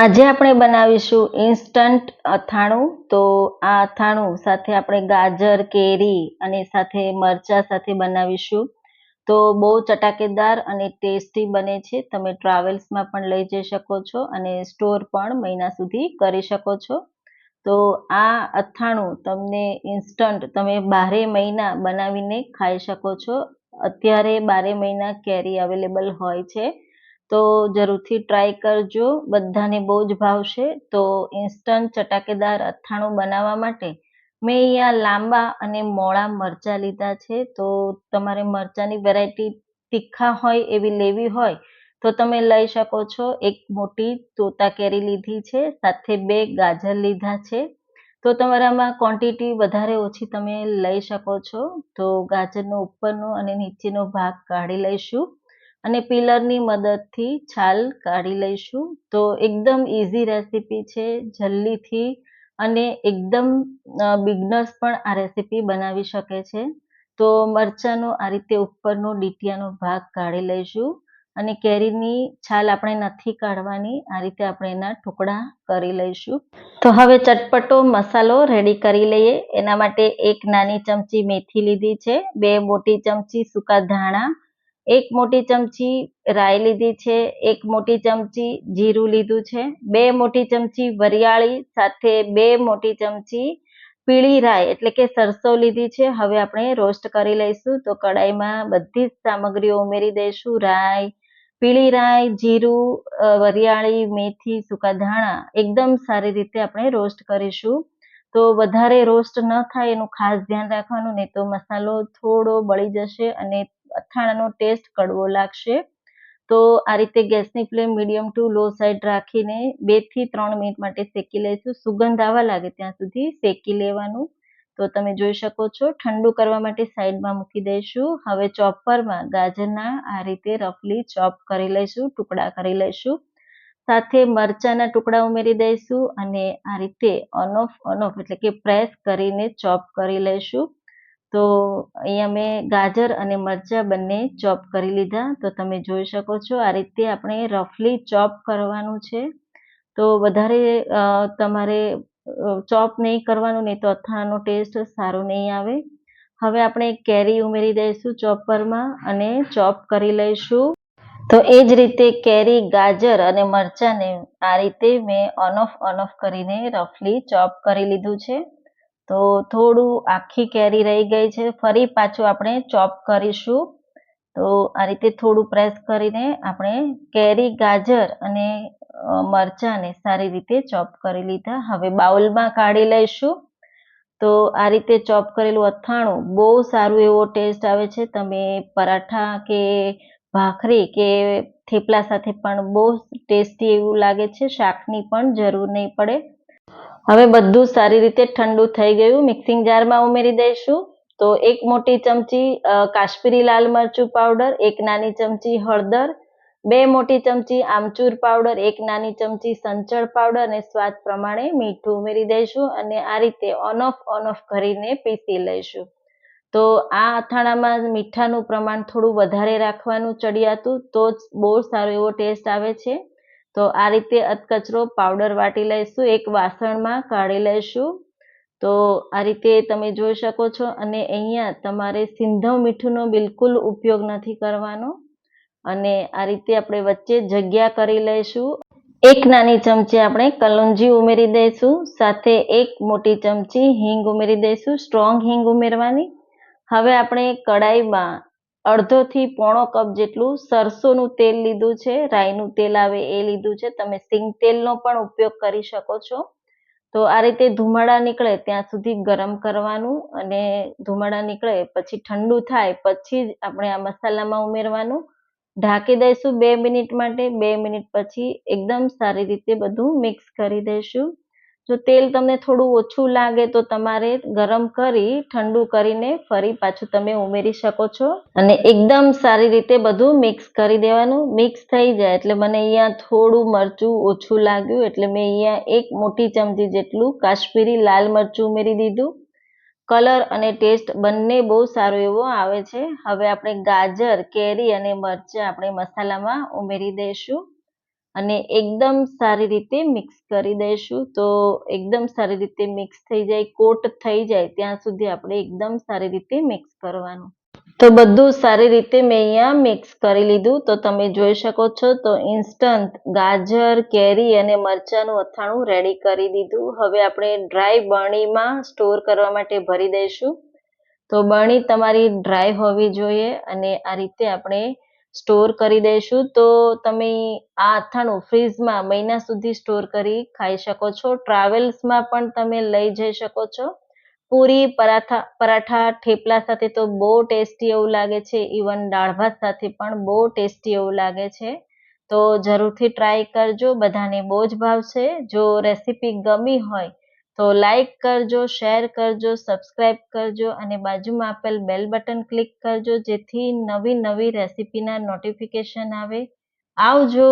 આજે આપણે બનાવીશું ઇન્સ્ટન્ટ અથાણું. તો આ અથાણું સાથે આપણે ગાજર, કેરી અને સાથે મરચા સાથે બનાવીશું. તો બહુ ચટાકેદાર અને ટેસ્ટી બને છે. તમે ટ્રાવેલ્સમાં પણ લઈ જઈ શકો છો અને સ્ટોર પણ મહિના સુધી કરી શકો છો. તો આ અથાણું તમને ઇન્સ્ટન્ટ તમે બારે મહિના બનાવીને ખાઈ શકો છો. અત્યારે બારે મહિના કેરી અવેલેબલ હોય છે. તો જરૂરથી ટ્રાય કરજો. બધાને બહુ જ ભાવશે. તો ઇન્સ્ટન્ટ ચટાકેદાર અથાણું બનાવવા માટે મેં અહીંયા લાંબા અને મોળા મરચાં લીધા છે. તો તમારે મરચાંની વેરાયટી તીખા હોય એવી લેવી હોય તો તમે લઈ શકો છો. એક મોટી તોતા કેરી લીધી છે. સાથે બે ગાજર લીધા છે. તો તમારામાં ક્વોન્ટિટી વધારે ઓછી તમે લઈ શકો છો. તો ગાજરનો ઉપરનો અને નીચેનો ભાગ કાઢી લઈશું. અને પિલરની મદદથી છાલ કાઢી લઈશું. તો એકદમ ઇઝી રેસીપી છે. જલ્દીથી અને એકદમ બિગનર્સ પણ આ રેસીપી બનાવી શકે છે. તો મરચાંનો આ રીતે ઉપરનો ડીટીયાનો ભાગ કાઢી લઈશું અને કેરીની છાલ આપણે નથી કાઢવાની, આ રીતે આપણે એના ટુકડા કરી લઈશું. તો હવે ચટપટો મસાલો રેડી કરી લઈએ. એના માટે એક નાની ચમચી મેથી લીધી છે, બે મોટી ચમચી સૂકા ધાણા એક મોટી ચમચી રાઈ લીધી છે, એક મોટી ચમચી જીરું લીધું છે, બે મોટી ચમચી વરિયાળી, સાથે બે મોટી ચમચી પીળી રાઈ, એટલે કે સરસો લીધી છે. હવે આપણે રોસ્ટ કરી લઈશું. તો કડાઈમાં બધી જ સામગ્રીઓ ઉમેરી દઈશું. રાઈ, પીળી રાઈ, જીરું વરિયાળી, મેથી, સૂકા ધાણા, એકદમ સારી રીતે આપણે રોસ્ટ કરીશું. તો વધારે રોસ્ટ ન થાય, એનું ખાસ ધ્યાન રાખવાનું, નહીં તો મસાલો થોડો બળી જશે અને અથાણાનો ટેસ્ટ કડવો લાગશે. તો આ રીતે ગેસની flame medium to low side રાખીને બેથી ત્રણ મિનિટ માટે શેકી લઈશું. સુગંધ આવવા લાગે ત્યાં સુધી શેકી લેવાનું. તો તમે જોઈ શકો છો, ઠંડુ કરવા માટે સાઈડમાં મૂકી દઈશું. હવે ચોપરમાં ગાજરના આ રીતે રફલી ચોપ કરી લઈશું, ટુકડા કરી લઈશું. સાથે મરચાના ટુકડા ઉમેરી દઈશું અને આ રીતે ઓન ઓફ ઓન ઓફ એટલે કે પ્રેસ કરીને ચોપ કરી લઈશું. તો અહીંયા મેં ગાજર અને મરચાં બંને ચોપ કરી લીધા. તો તમે જોઈ શકો છો આ રીતે આપણે રફલી ચોપ કરવાનું છે. તો વધારે તમારે ચોપ નહીં કરવાનું, નહીં તો અથાણાનો ટેસ્ટ સારો નહીં આવે. હવે આપણે કેરી ઉમેરી દઈશું ચોપરમાં અને ચોપ કરી લઈશું. તો એ જ રીતે કેરી, ગાજર અને મરચાંને આ રીતે મેં ઓન ઓફ ઓન ઓફ કરીને રફલી ચોપ કરી લીધું છે. તો થોડું આખી કેરી રહી ગઈ છે. ફરી પાછું આપણે ચોપ કરીશું. તો આ રીતે થોડું પ્રેસ કરીને આપણે કેરી, ગાજર અને મરચાંને સારી રીતે ચોપ કરી લીધા. હવે બાઉલમાં કાઢી લઈશું. તો આ રીતે ચોપ કરેલું અથાણું બહુ સારું એવો ટેસ્ટ આવે છે. તમે પરાઠા કે ભાખરી કે થેપલા સાથે પણ બહુ ટેસ્ટી એવું લાગે છે. શાકની પણ જરૂર નહીં પડે. હવે બધું સારી રીતે ઠંડુ થઈ ગયું. મિક્સિંગ જારમાં ઉમેરી દઈશું. તો એક મોટી ચમચી કાશ્મીરી લાલ મરચું પાવડર એક નાની ચમચી હળદર, બે મોટી ચમચી આમચૂર પાવડર એક નાની ચમચી સંચળ પાવડર અને સ્વાદ પ્રમાણે મીઠું ઉમેરી દઈશું અને આ રીતે ઓન ઓફ ઓન ઓફ કરીને પીસી લઈશું. તો આ અથાણામાં મીઠાનું પ્રમાણ થોડું વધારે રાખવાનું ચડિયાતું તો જ બહુ સારો એવો ટેસ્ટ આવે છે. તો આ રીતે અધકચરો પાવડર વાટી લઈશું, એક વાસણમાં કાઢી લઈશું. તો આ રીતે તમે જોઈ શકો છો અને અહીંયા તમારે સિંધવ મીઠુંનો બિલકુલ ઉપયોગ નથી કરવાનો. અને આ રીતે આપણે વચ્ચે જગ્યા કરી લઈશું. એક નાની ચમચી આપણે કલોંજી ઉમેરી દઈશું, સાથે એક મોટી ચમચી હિંગ ઉમેરી દઈશું, સ્ટ્રોંગ હિંગ ઉમેરવાની. હવે આપણે કડાઈમાં અડધોથી પોણો કપ જેટલું સરસોનું તેલ લીધું છે, રાઈનું તેલ આવે એ લીધું છે. તમે સિંગ તેલનો પણ ઉપયોગ કરી શકો છો. તો આ રીતે ધુમાડા નીકળે ત્યાં સુધી ગરમ કરવાનું અને ધુમાડા નીકળે પછી ઠંડુ થાય પછી જ આપણે આ મસાલામાં ઉમેરવાનું. ઢાંકી દઈશું બે મિનિટ માટે, બે મિનિટ પછી એકદમ સારી રીતે બધું મિક્સ કરી દઈશું. જો તેલ તમને થોડું ઓછું લાગે તો તમારે ગરમ કરી, ઠંડુ કરીને ફરી પાછું તમે ઉમેરી શકો છો. અને એકદમ સારી રીતે બધું મિક્સ કરી દેવાનું. મિક્સ થઈ જાય એટલે મને અહીંયા થોડું મરચું ઓછું લાગ્યું. એટલે મેં અહીંયા એક મોટી ચમચી જેટલું કાશ્મીરી લાલ મરચું ઉમેરી દીધું. કલર અને ટેસ્ટ બંને બહુ સારો એવો આવે છે. હવે આપણે ગાજર, કેરી અને મરચાં આપણે મસાલામાં ઉમેરી દઈશું. અને એકદમ સારી રીતે મિક્સ કરી દઈશું. તો એકદમ સારી રીતે મિક્સ થઈ જાય, કોટ થઈ જાય, ત્યાં સુધી આપણે એકદમ સારી રીતે મિક્સ કરવાનું. તો બધું સારી રીતે મેં અહીંયા મિક્સ કરી લીધું. તો તમે જોઈ શકો છો, તો ઇન્સ્ટન્ટ ગાજર, કેરી અને મરચાંનું અથાણું રેડી કરી દીધું. હવે આપણે ડ્રાય બરણીમાં સ્ટોર કરવા માટે ભરી દઈશું. તો બરણી તમારી ડ્રાય હોવી જોઈએ અને આ રીતે આપણે સ્ટોર કરી દઈશું. તો તમે આ અથાણું ફ્રીજમાં મહિના સુધી સ્ટોર કરી ખાઈ શકો છો. ટ્રાવેલ્સમાં પણ તમે લઈ જઈ શકો છો. પૂરી, પરાઠા પરાઠા, થેપલા સાથે તો બહુ ટેસ્ટી એવું લાગે છે. ઇવન દાળ ભાત સાથે પણ બહુ ટેસ્ટી એવું લાગે છે. તો જરૂરથી ટ્રાય કરજો. બધાને બહુ જ ભાવશે જો રેસીપી ગમી હોય તો લાઈક કરજો શેર કરજો સબસ્ક્રાઇબ કરજો અને બાજુમાં આપેલ બેલ બટન ક્લિક કરજો જેથી નવી નવી રેસીપીના નોટિફિકેશન આવે. આવજો!